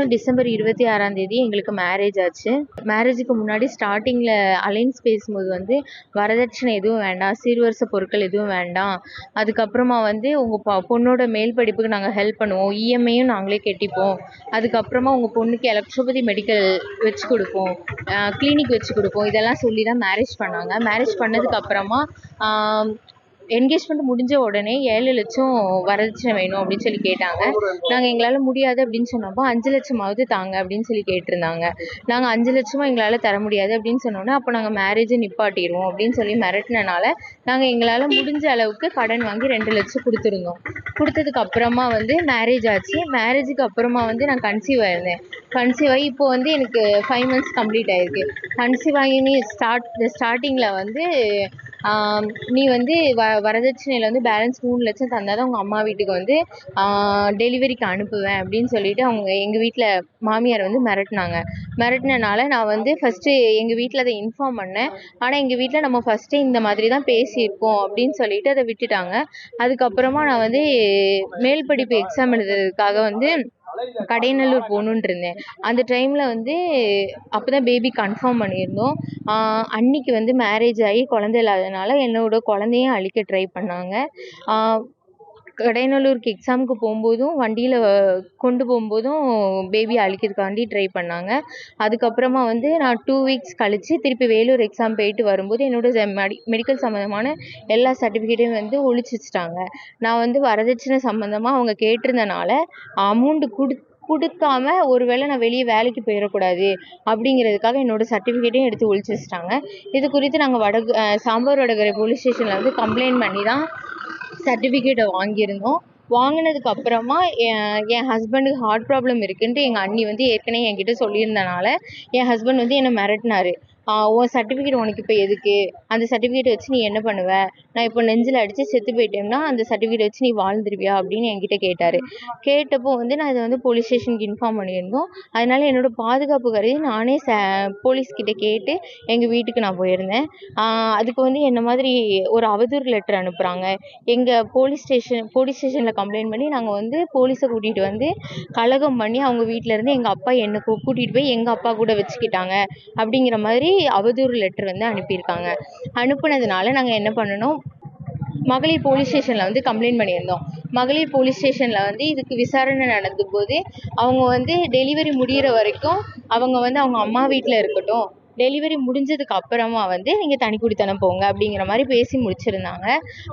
வருஷம் டிசம்பர் இருபத்தி ஆறாம் தேதி எங்களுக்கு மேரேஜ் ஆச்சு. மேரேஜுக்கு முன்னாடி ஸ்டார்டிங்கில் அலைன்ஸ் பேசும்போது வந்து வரதட்சணை எதுவும் வேண்டாம் சீர்வரிச பொருட்கள் எதுவும் வேண்டாம். அதுக்கப்புறமா வந்து உங்கள் பொண்ணோட மேல் படிப்புக்கு நாங்கள் ஹெல்ப் பண்ணுவோம். இஎம்ஐயும் நாங்களே கட்டிப்போம். அதுக்கப்புறமா உங்கள் பொண்ணுக்கு எலக்ட்ரோபதி மெடிக்கல் வச்சு கொடுப்போம். கிளினிக் வச்சு கொடுப்போம். இதெல்லாம் சொல்லி தான் மேரேஜ் பண்ணாங்க மேரேஜ் பண்ணதுக்கப்புறமா என்கேஜ்மெண்ட் முடிஞ்ச உடனே ஏழு லட்சம் வரதட்சணை வேணும் அப்படின்னு சொல்லி கேட்டாங்க. நாங்கள் எங்களால் முடியாது அப்படின்னு சொன்னப்போ அஞ்சு லட்சமாவது தாங்க அப்படின்னு சொல்லி கேட்டிருந்தாங்க. நாங்கள் அஞ்சு லட்சமாக எங்களால் தர முடியாது அப்படின்னு சொன்னோன்னே அப்போ நாங்கள் மேரேஜை நிப்பாட்டிடுவோம் அப்படின்னு சொல்லி மிரட்டினனால நாங்கள் எங்களால் முடிஞ்ச அளவுக்கு கடன் வாங்கி ரெண்டு லட்சம் கொடுத்துருந்தோம். கொடுத்ததுக்கு அப்புறமா வந்து மேரேஜ் ஆச்சு. மேரேஜுக்கு அப்புறமா வந்து நான் கன்சீவ் ஆயிருந்தேன். கன்சீவ் ஆகி இப்போ வந்து எனக்கு ஃபைவ் மந்த்ஸ் கம்ப்ளீட் ஆயிருக்கு. கன்சீவ் ஆகி ஸ்டார்ட் ஸ்டார்டிங்கில் வந்து நீ வந்து வ வரதட்சணையில் வந்து பேலன்ஸ் மூணு லட்சம் தந்தால் தான் உங்கள் அம்மா வீட்டுக்கு வந்து டெலிவரிக்கு அனுப்புவேன் அப்படின்னு சொல்லிட்டு அவங்க எங்கள் வீட்டில் மாமியார் வந்து மிரட்டினாங்க. மிரட்டினனால நான் வந்து ஃபஸ்ட்டு எங்கள் வீட்டில் அதை இன்ஃபார்ம் பண்ணேன். ஆனால் எங்கள் வீட்டில் நம்ம ஃபஸ்ட்டே இந்த மாதிரி தான் பேசியிருக்கோம் அப்படின்னு சொல்லிட்டு அதை விட்டுட்டாங்க. அதுக்கப்புறமா நான் வந்து மேல் படிப்பு எக்ஸாம் எழுதுறதுக்காக வந்து கடையநல்லூர் போகணுன்ட்டு இருந்தேன் அந்த டைமில் வந்து அப்போ தான் பேபி கன்ஃபார்ம் பண்ணியிருந்தோம் அன்னிக்கு வந்து மேரேஜ் ஆகி குழந்த இல்லாதனால என்னோட குழந்தையும் அழிக்க ட்ரை பண்ணாங்க. கடையநல்லூருக்கு எக்ஸாமுக்கு போகும்போதும் வண்டியில் கொண்டு போகும்போதும் பேபி அழிக்கிறதுக்காண்டி ட்ரை பண்ணாங்க. அதுக்கப்புறமா வந்து நான் டூ வீக்ஸ் கழித்து திருப்பி வேலூர் எக்ஸாம் போயிட்டு வரும்போது என்னோட மெடி மெடிக்கல் சம்மந்தமான எல்லா சர்டிஃபிகேட்டையும் வந்து ஒழிச்சு வச்சுட்டாங்க நான் வந்து வரதட்சணை சம்மந்தமாக அவங்க கேட்டிருந்தனால அமௌண்ட்டு கொடுத்து கொடுக்காம ஒரு வேளை நான் வெளியே வேலைக்கு போயிடக்கூடாது அப்படிங்கிறதுக்காக என்னோட சர்டிஃபிகேட்டையும் எடுத்து ஒழிச்சு வச்சுட்டாங்க இது குறித்து நாங்கள் வடகு சாம்பார் வடகரை போலீஸ் ஸ்டேஷனில் வந்து கம்ப்ளைண்ட் பண்ணி தான் சர்டிஃபிகேட்டை வாங்கியிருந்தோம். வாங்கினதுக்கு அப்புறமா என் என் ஹஸ்பண்டுக்கு ஹார்ட் ப்ராப்ளம் இருக்குன்ட்டு எங்கள் அண்ணி வந்து ஏற்கனவே என்கிட்ட சொல்லியிருந்தனால என் ஹஸ்பண்ட் வந்து என்னை மிரட்டினாரு. உன் சர்டிஃபிகேட் உனக்கு இப்போ எதுக்கு? அந்த சர்டிஃபிகேட்டை வச்சு நீ என்ன பண்ணுவ? நான் இப்போ நெஞ்சில் அடித்து செத்து போயிட்டேன்னா அந்த சர்டிஃபிகேட் வச்சு நீ வாழ்ந்துருவியா? அப்படின்னு என்கிட்ட கேட்டார். கேட்டப்போ வந்து நான் இதை வந்து போலீஸ் ஸ்டேஷனுக்கு இன்ஃபார்ம் பண்ணியிருந்தோம். அதனால என்னோட பாதுகாப்பு கருதி நானே ச போலீஸ்கிட்ட கேட்டு எங்கள் வீட்டுக்கு நான் போயிருந்தேன். அதுக்கு வந்து என்ன மாதிரி ஒரு அவதூறு லெட்டர் அனுப்புகிறாங்க எங்கள் போலீஸ் ஸ்டேஷன் போலீஸ் ஸ்டேஷனில் கம்ப்ளைண்ட் பண்ணி நாங்கள் வந்து போலீஸை கூட்டிகிட்டு வந்து கலகம் பண்ணி அவங்க வீட்டிலேருந்து எங்கள் அப்பா என்னை கூட்டிகிட்டு போய் எங்கள் அப்பா கூட வச்சுக்கிட்டாங்க. அப்படிங்கிற மாதிரி அவதூறு லெட்டர் வந்து அனுப்பியிருக்காங்க. அனுப்புனதுனால நாங்கள் என்ன பண்ணினோம் மகளிர் போலீஸ் ஸ்டேஷனில் வந்து கம்ப்ளைண்ட் பண்ணியிருந்தோம். மகளிர் போலீஸ் ஸ்டேஷனில் வந்து இதுக்கு விசாரணை நடந்தபோது அவங்க வந்து டெலிவரி முடிகிற வரைக்கும் அவங்க வந்து அவங்க அம்மா வீட்டில் இருக்கட்டும் டெலிவரி முடிஞ்சதுக்கு அப்புறமா வந்து நீங்கள் தனி குடித்தனம் போங்க அப்படிங்கிற மாதிரி பேசி முடிச்சிருந்தாங்க.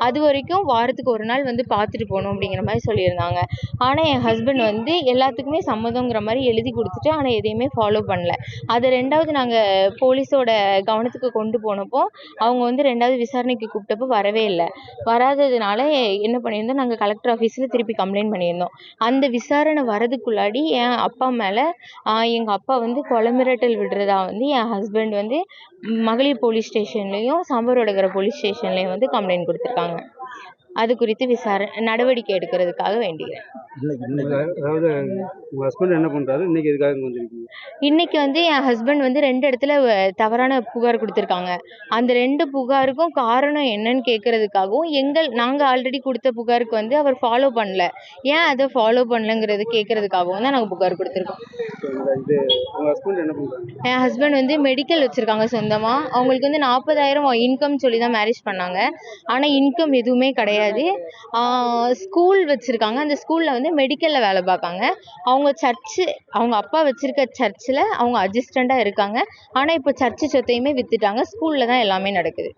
அது வரைக்கும் வாரத்துக்கு ஒரு நாள் வந்து பார்த்துட்டு போகணும் அப்படிங்கிற மாதிரி சொல்லியிருந்தாங்க. ஆனால் என் ஹஸ்பண்ட் வந்து எல்லாத்துக்குமே சம்மதங்கிற மாதிரி எழுதி கொடுத்துட்டு ஆனால் எதையுமே ஃபாலோ பண்ணல. அதை ரெண்டாவது நாங்கள் போலீஸோட கவனத்துக்கு கொண்டு போனப்போ அவங்க வந்து ரெண்டாவது விசாரணைக்கு கூப்பிட்டப்போ வரவே இல்லை. வராததுனால என்ன பண்ணியிருந்தோம் நாங்கள் கலெக்டர் ஆஃபீஸில் திருப்பி கம்ப்ளைண்ட் பண்ணியிருந்தோம். அந்த விசாரணை வரதுக்குள்ளாடி என் அப்பா மேலே எங்கள் அப்பா வந்து கொலை மிரட்டல் விடுறதா வந்து என் ஹஸ்பண்ட் வந்து மகளிர் போலீஸ் ஸ்டேஷன்லேயும் சாம்பரோடகரை போலீஸ் ஸ்டேஷன்லேயும் வந்து கம்ப்ளைண்ட் கொடுத்துருக்காங்க. அது குறித்து விசார நடவடிக்கை எடுக்கிறதுக்காக ஹஸ்பண்ட் பண்றாரு? இன்னைக்கு வந்து என் ஹஸ்பண்ட் வந்து ரெண்டு இடத்துல தவறான புகார் கொடுத்துருக்காங்க. அந்த ரெண்டு புகாருக்கும் காரணம் என்னன்னு கேட்கறதுக்காகவும் எங்கள் நாங்கள் ஆல்ரெடி கொடுத்த புகாருக்கு வந்து அவர் ஃபாலோ பண்ணல. ஏன் அதை ஃபாலோ பண்ணலங்கிறது கேட்கறதுக்காகவும் தான் நாங்கள் புகார் கொடுத்துருக்கோம். இது உங்க ஹஸ்பண்ட் என்ன பண்றாங்க என் ஹஸ்பண்ட் வந்து மெடிக்கல் வச்சுருக்காங்க சொந்தமாக அவங்களுக்கு வந்து நாற்பதாயிரம் இன்கம் சொல்லி தான் மேரேஜ் பண்ணாங்க. ஆனால் இன்கம் எதுவுமே கிடையாது. ஸ்கூல் வச்சுருக்காங்க. அந்த ஸ்கூலில் வந்து மெடிக்கலில் வேலை பார்க்காங்க அவங்க சர்ச்சு அவங்க அப்பா வச்சுருக்க சர்ச்சில் அவங்க அசிஸ்டண்ட்டாக இருக்காங்க. ஆனால் இப்போ சர்ச்சு சொத்தையுமே விற்றுட்டாங்க ஸ்கூலில் தான் எல்லாமே நடக்குது.